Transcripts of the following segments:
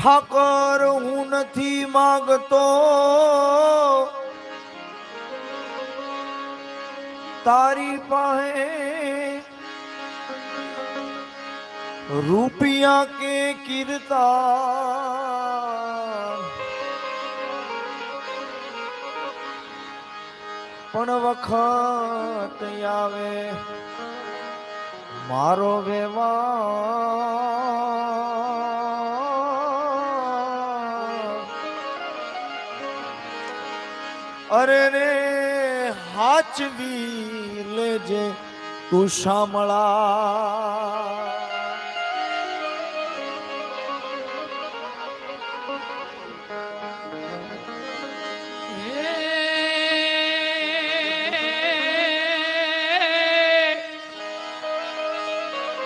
ઠાકર હું નથી માગતો. તારી પાસે રૂપિયા કે કીર્તા પણ વખત આવે મારો વ્યવહાર. હાચવી લેજે તું શામળા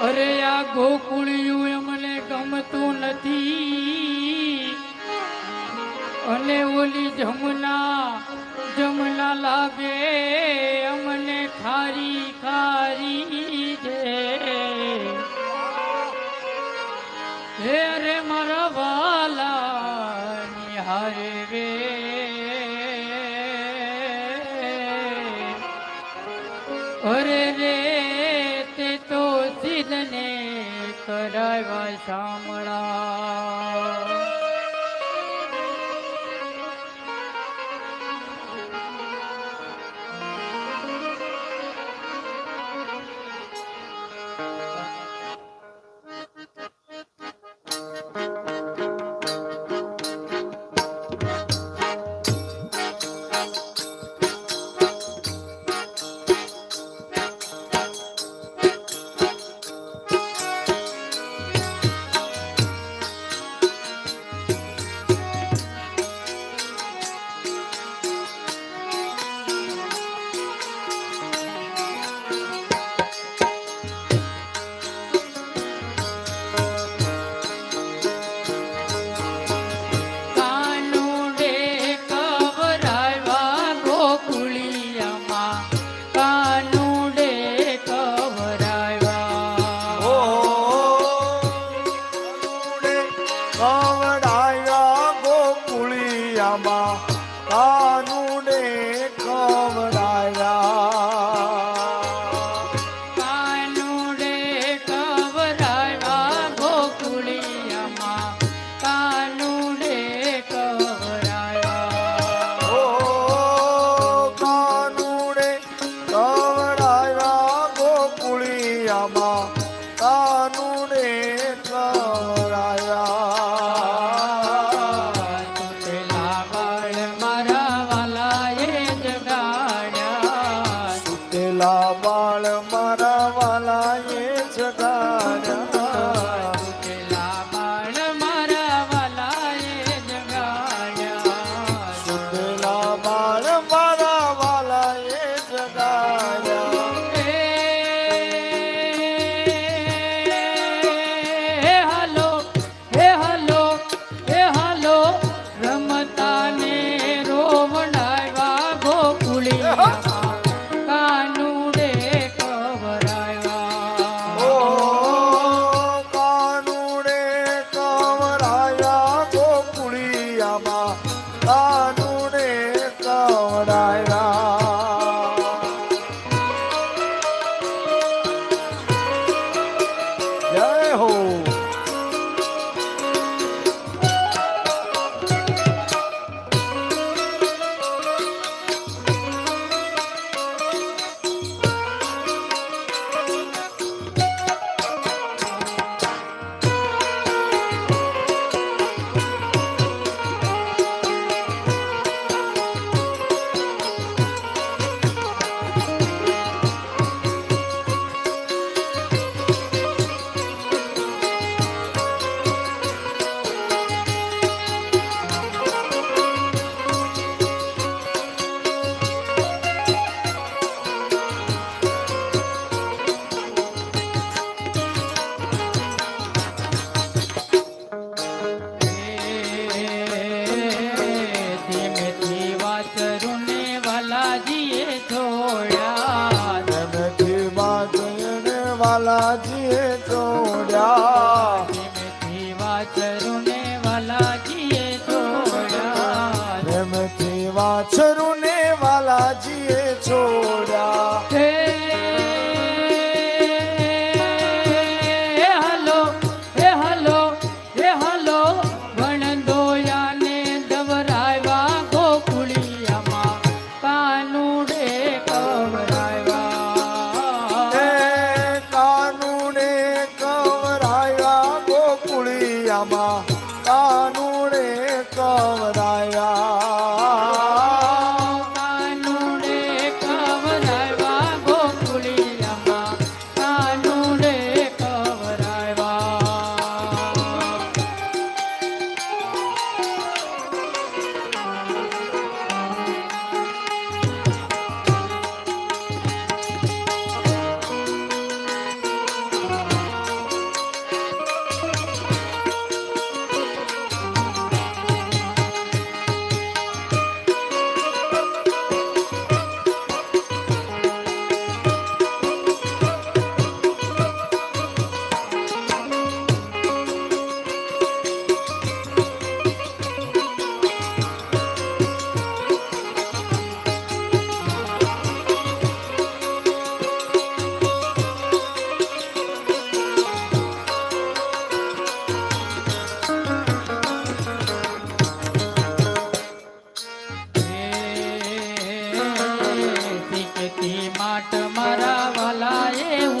અરે આ ગોકુળિયું એમને ગમતું નથી. અને ઓલી જમના જમના લાગે, અમને ખારી ખારી હે રે મારા વાલા નિહારે રે. અરે રે, તે તો સિદ્ધને કરાવ્યા શામળા કવડાયા ગોકુળિયામાં. કાનુડે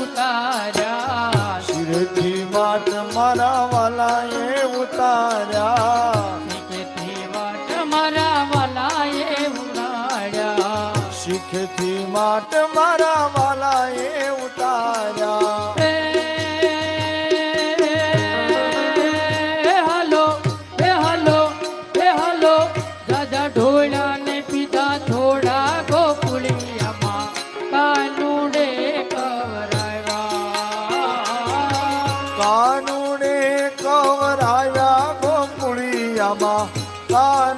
ઉતાર્યા. શિરથી વાત મારા વાલાએ ઉતાર્યા. શિખથી વાત મારા વાલાએ ઉતાર્યા. શિખથી માટ મારા વાલાએ ઉતાર્યા. Rama, Rama.